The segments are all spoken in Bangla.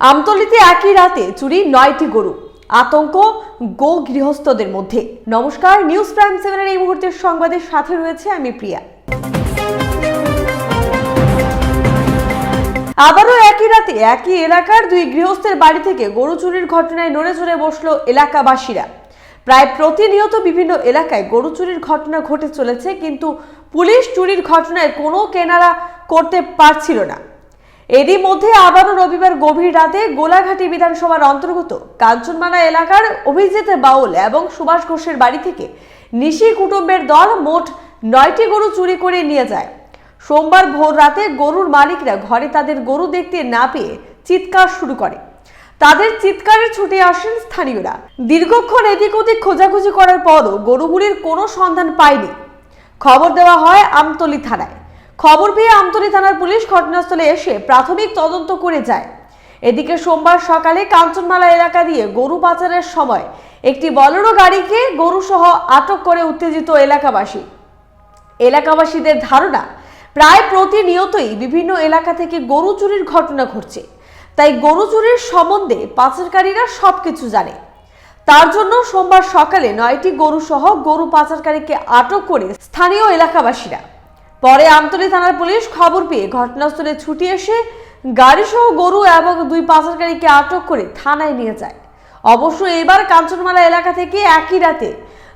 আমতলিতে একই রাতে চুরি নয়টি গরু। আতঙ্ক গো গৃহস্থদের মধ্যে। নমস্কার, নিউজ প্রাইম সেভেনের এই মুহূর্তের সংবাদের সাথে রয়েছে আমি প্রিয়া। আবারও একই রাতে একই এলাকার দুই গৃহস্থের বাড়ি থেকে গরু চুরির ঘটনায় নড়ে চড়ে বসল এলাকাবাসীরা। প্রায় প্রতিনিয়ত বিভিন্ন এলাকায় গরু চুরির ঘটনা ঘটে চলেছে, কিন্তু পুলিশ চুরির ঘটনায় কোনো কেনারা করতে পারছিল না। এরই মধ্যে আবারও রবিবার গভীর রাতে গোলাঘাটি বিধানসভার অন্তর্গত কাঞ্চনমানা এলাকার অভিজিৎ বাউল এবং সুভাষ ঘোষের বাড়ি থেকে নিশি কুটুম্বের দল মোট নয়টি গরু চুরি করে নিয়ে যায়। সোমবার ভোর রাতে গরুর মালিকরা ঘরে তাদের গরু দেখতে না পেয়ে চিৎকার শুরু করে। তাদের চিৎকারে ছুটে আসেন স্থানীয়রা। দীর্ঘক্ষণ এদিক ওদিক খোঁজাখুঁজি করার পরও গরুগুলির কোনো সন্ধান পায়নি। খবর দেওয়া হয় আমতলী থানায়। খবর পেয়ে আমতলী থানার পুলিশ ঘটনাস্থলে এসে প্রাথমিক তদন্ত করে যায়। এদিকে সোমবার সকালে কাঞ্চনমালা এলাকা দিয়ে গরু পাচারের সময় একটি বলেরো গাড়িকে গরুসহ আটক করে উত্তেজিত এলাকাবাসী। এলাকাবাসীদের ধারণা, প্রায় প্রতিনিয়তই বিভিন্ন এলাকা থেকে গরু চুরির ঘটনা ঘটছে। তাই গরু চুরির সম্বন্ধে পাচারকারীরা সবকিছু জানে। তার জন্য সোমবার সকালে নয়টি গরু সহ গরু পাচারকারীকে আটক করে স্থানীয় এলাকাবাসীরা পরে আমতলী থানার পুলিশ খবর পেয়ে ঘটনাস্থলে ছুটি এসে গাড়িসহ গরু এবং দুই পাচারকারীকে আটক করে থানায় নিয়ে যায়। অবশ্য এবার কাঞ্চনমালা এলাকা থেকে একই রাতে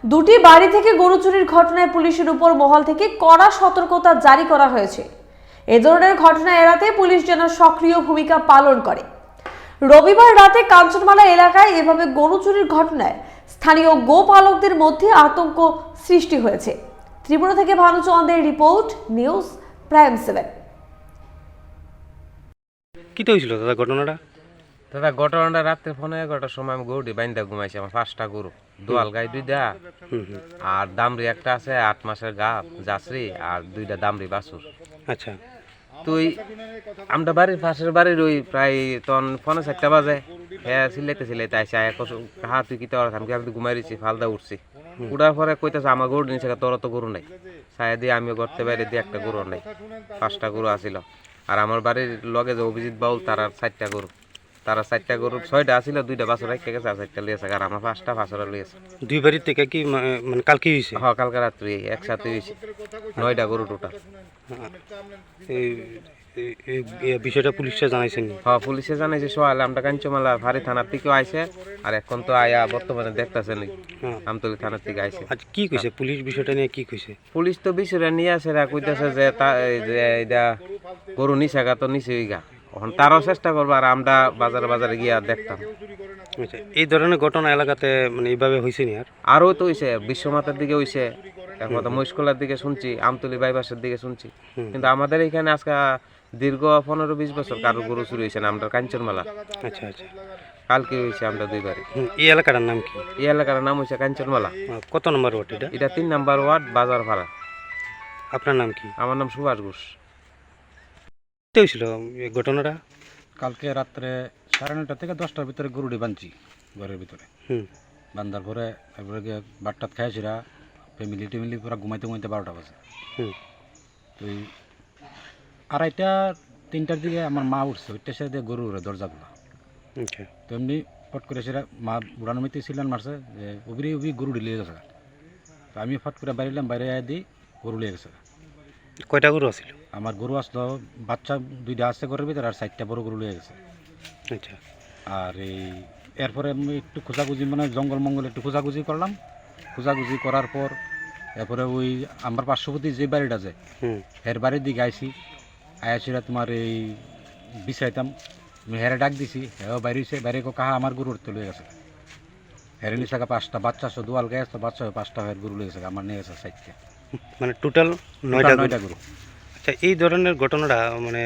দুটি বাড়ি থেকে গরু চুরির ঘটনায় পুলিশের উপর মহল থেকে কড়া সতর্কতা জারি করা হয়েছে। এ ধরনের ঘটনা এড়াতে পুলিশ যেন সক্রিয় ভূমিকা পালন করে। রবিবার রাতে কাঞ্চনমালা এলাকায় এভাবে গরু চুরির ঘটনায় স্থানীয় গোপালকদের মধ্যে আতঙ্ক সৃষ্টি হয়েছে। ত্রিপুরা থেকে ভানুচন্দ্রের রিপোর্ট নিউজ প্রাইম সেভেন। কিটা হয়েছিল দাদা ঘটনাটা? দাদা ঘটনাটা রাত্রে ফোনে এগারোটার সময় আমি গরুটি বাইন্দা ঘুমাইছি আমার পাঁচটা গরু। দোয়াল গাই দুইটা আর দামরি একটা আছে আট মাসের গা জাসরি আর দুইটা দামরি বাছুর। আচ্ছা। তুই আমরা বাড়ির পাশের বাড়ির ওই প্রায় তখন ফোনে চারটা বাজে। হ্যাঁ সিলাইতে সিলাইতে আসে আয় কত হা তুই কি তোর আমি কি আমি তো ঘুমাই রয়েছি ফালদা উঠছি। উঠার পরে কইতেছে আমার গরু নিচে তোর তো গরু নাই। ছায়া দিয়ে আমিও করতে বাইরে দিয়ে একটা গরু নাই, পাঁচটা গরু আসিল আর আমার বাড়ির লগে যে অভিজিৎ বাউল, তার আর চারটা গরু। তারা চারটা গরু ছয়টা আসিল দুইটা বাছর রেখে গেছে আর চারটা লিয়েছে আর আমার পাঁচটা বাছর লিয়েছে দুই বাড়ির থেকে কি মানে কালকে হয়েছে? হ কালকে রাত্রি একসাথে হয়েছে নয়টা গরু টোটাল এই বিষয়টা পুলিশে জানাইছেন? হ্যাঁ পুলিশে জানাইছে সোহাল আমরা কাঞ্চমালা ভারী থানার থেকেও আইছে আর এখন তো আয়া বর্তমানে দেখতেছে নি হ্যাঁ। আমতলি থানার থেকে আইছে। আচ্ছা কি কইছে? পুলিশ বিষয়টা নিয়ে কি কইছে? পুলিশ তো বিষয়টা নিয়ে আসে কইতেছে যে তা যে এটা গরু নিশাগা তো নিচে গা। এখন তারও চেষ্টা করব আর আমরা বাজারে বাজারে গিয়া দেখতাম। আচ্ছা এই ধরনের ঘটনা এলাকাতে মানে এইভাবে হয়েছে নি আর? আরও তো হইছে বিশ্বমাতার দিকে হইছে একমাত্র মহিষকলার দিকে শুনছি আমতলি বাইপাসের দিকে শুনছি। কিন্তু আমাদের এখানে আজকে দীর্ঘ পনেরো বিশ বছর কারও গরু চুরি হয়েছে না আমরা কাঞ্চনমালা আচ্ছা আচ্ছা। কালকে হয়েছে আমরা দুইবার এই এলাকাটার নাম কি? এই এলাকার নাম হচ্ছে কাঞ্চনমালা কত নম্বর ওয়ার্ড এটা? এটা তিন নাম্বার ওয়ার্ড বাজার ভাড়া আপনার নাম কি? আমার নাম সুভাষ ঘোষ। কি হয়েছিল এই ঘটনাটা? কালকে রাত্রে সাড়ে নয়টা থেকে দশটার ভিতরে গরুটি বানছি ঘরের ভিতরে। হুম। বান্ধার পরে তারপরে গিয়ে বাটটাত খাইছিরা ফ্যামিলি টেমিলি পুরো ঘুমাইতে ঘুমাইতে বারোটা বাজে। হুম। তো এই আড়াইটা তিনটার দিকে আমার মা উঠছে ওইটা সে দিয়ে গরু উড়ে দরজাগুলো আচ্ছা। তো এমনি ফট করে সেটা মা উড়ানো মিতে ছিলেন মারছে যে উবিরে উবি গরু লিয়ে গেছে। তো আমি ফট করে বাইরে আয় দিই গরু লিয়ে গেছে। কয়টা গরু আছিল আমার গরু আসলো বাচ্চা দুইটা আসছে ঘরের ভিতরে আর চারটা বড় গরু লিয়ে গেছে। আচ্ছা। আর এই এরপরে আমি একটু খোঁজাখুঁজি মানে জঙ্গল মঙ্গল একটু খোঁজাখুঁজি করলাম। খোঁজাখুঁজি করার পর এরপরে ওই আমার পার্শ্ববর্তী যে বাড়িটা আছে হের বাড়ির দিকে আইসি আয়াসিরা তোমার এই বিছাইতাম। আমি হেরে ডাক দিছি হেও বাইরেছে বাইরে কো কাহা আমার গরুর তো লয়ে গেছে? হেরে গা পাঁচটা বাচ্চা সহ দুয়াল গায়ে হয়ে পাঁচটা হের গরু লয়ে গেছে আমার নিয়ে গেছে সাইডকে। মানে টোটাল নয়টা নয়টা গরু আচ্ছা এই ধরনের ঘটনাটা মানে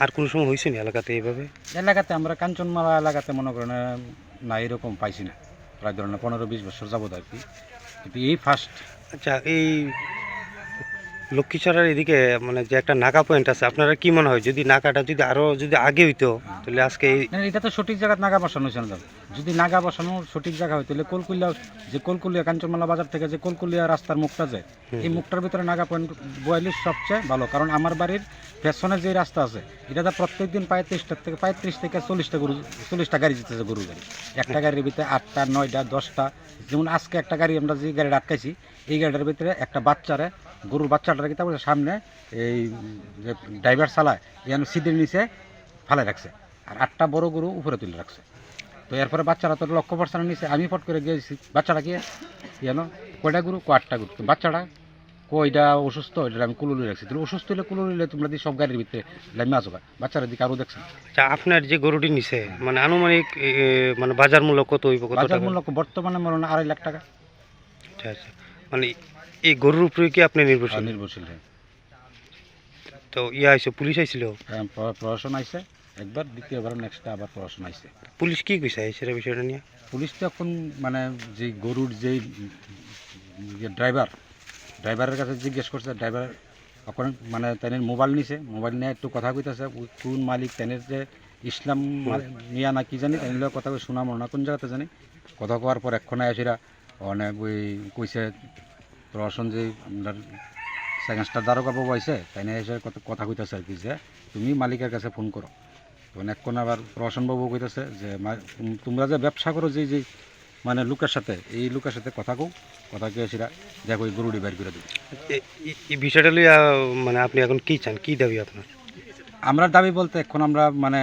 আর কোনো সময় হয়েছে নি এলাকাতে এইভাবে এলাকাতে আমরা কাঞ্চনমালা এলাকাতে মনে করেন না এরকম পাইছি না। প্রায় ধরেন পনেরো বিশ বছর যাবত আর কি। কিন্তু এই ফার্স্ট আচ্ছা এই লক্ষ্মীছড়ার এদিকে মানে যে একটা নাকা পয়েন্ট আছে আপনারা কি মনে হয় যদি নাকাটা যদি আরও যদি আগে হইতো তাহলে আজকে এটা তো সঠিক জায়গায় নাগা বসানো হয়েছে না যদি নাগা বসানোর সঠিক জায়গা হয় তাহলে কলকুলিয়া যে কলকুলিয়া কাঞ্চনমালা বাজার থেকে যে কলকুলিয়া রাস্তার মুখটা যায় এই মুখটার ভিতরে নাগা পয়েন্ট বয়ালি সবচেয়ে ভালো কারণ আমার বাড়ির পেছনে যে রাস্তা আছে এটাতে প্রত্যেক দিন পঁয়ত্রিশটা থেকে পঁয়ত্রিশ থেকে চল্লিশটা গরু চল্লিশটা গাড়ি যেতেছে গরু গাড়ি। একটা গাড়ির ভিতরে আটটা নয়টা দশটা যেমন আজকে একটা গাড়ি আমরা যে গাড়িটা আটকাইছি এই গাড়িটার ভিতরে একটা বাচ্চারে গরুর বাচ্চাটার কি তারপরে সামনে এই যে ড্রাইভার চালায় এখানে সিটের নিচে ফালাই রাখছে আর আটটা বড় গরু উপরে তুলে রাখছে। তো এরপরে বাচ্চারা তো লক্ষ্য পার্সেন্ট নিচে আমি ফট করে গিয়েছি। বাচ্চাটা কি? জানো কয়টা গরু? কো আটটা গরু বাচ্চাটা কয়টা অসুস্থ? এটা আমি কুলুলি রাখছি। তুমি অসুস্থ হলে কুলুলিলে তোমরা দিয়ে সব গাড়ির ভিতরে লাইমে আসো বাচ্চারা দিকে আরও দেখছেন আচ্ছা আপনার যে গরুটি নিছে মানে আনুমানিক মানে বাজার মূল্য কত হইব কত বাজার মূল্য বর্তমানে মনে হয় আড়াই লাখ টাকা। আচ্ছা আচ্ছা। মানে এই গরুর উপরে কি আপনি নির্ভরশীল? নির্ভরশীল হ্যাঁ। তো ইয়া আইসো পুলিশ আইছিল? হ্যাঁ, প্রশাসন আইছে। একবার দ্বিতীয়বার নেক্সটটা আবার প্রশাসন আইছে পুলিশ কি কইছে সেটা বিষয়টা নিয়ে? পুলিশ তো এখন মানে যে গরুর যে ড্রাইভার ড্রাইভারের কাছে জিজ্ঞেস করছে ড্রাইভার এখন মানে তাদের মোবাইল নিছে মোবাইল নিয়ে একটু কথা কইতেছে কোন মালিক তাদের যে ইসলাম মিয়া না কি জানি তাদের কথা কই শোনা মনে না কোন জায়গাতে জানি। কথা কওয়ার পর এক্ষণে আসিরা অনেক ওই কইছে প্রশাসন যে আপনার সেকেন্ড স্টার দারোগা বাবু আইসে তাই নিয়ে এসে কথা কইতেছে আর কি যে তুমি মালিকের কাছে ফোন করো। এখন আবার প্রশাসনবাবু কইতেছে যে তোমরা যে ব্যবসা করো যে যে মানে লোকের সাথে এই লোকের সাথে কথা কও কথা কে সেটা দেখো এই গরুটি বের করে দেবে। এই- এই বিষয়টা লইয়া মানে আপনি এখন কি চান? কি দাবি আপনার? আমরা দাবি বলতে এখন আমরা মানে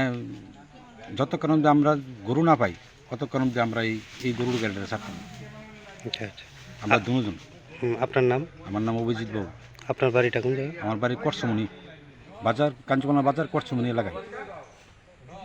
যতক্ষণ অব্দি আমরা গরু না পাই ততক্ষণ অব্দি আমরা এই এই গরুর গাড়িটা ছাড়তাম আচ্ছা আচ্ছা। আমরা দুজন। আপনার নাম? আমার নাম অভিজিৎ বাবু। আপনার বাড়িটা কোন জায়গায়? আমার বাড়ি করসমুনি বাজার কাঞ্চকোনা বাজার করসমুনি এলাকায়।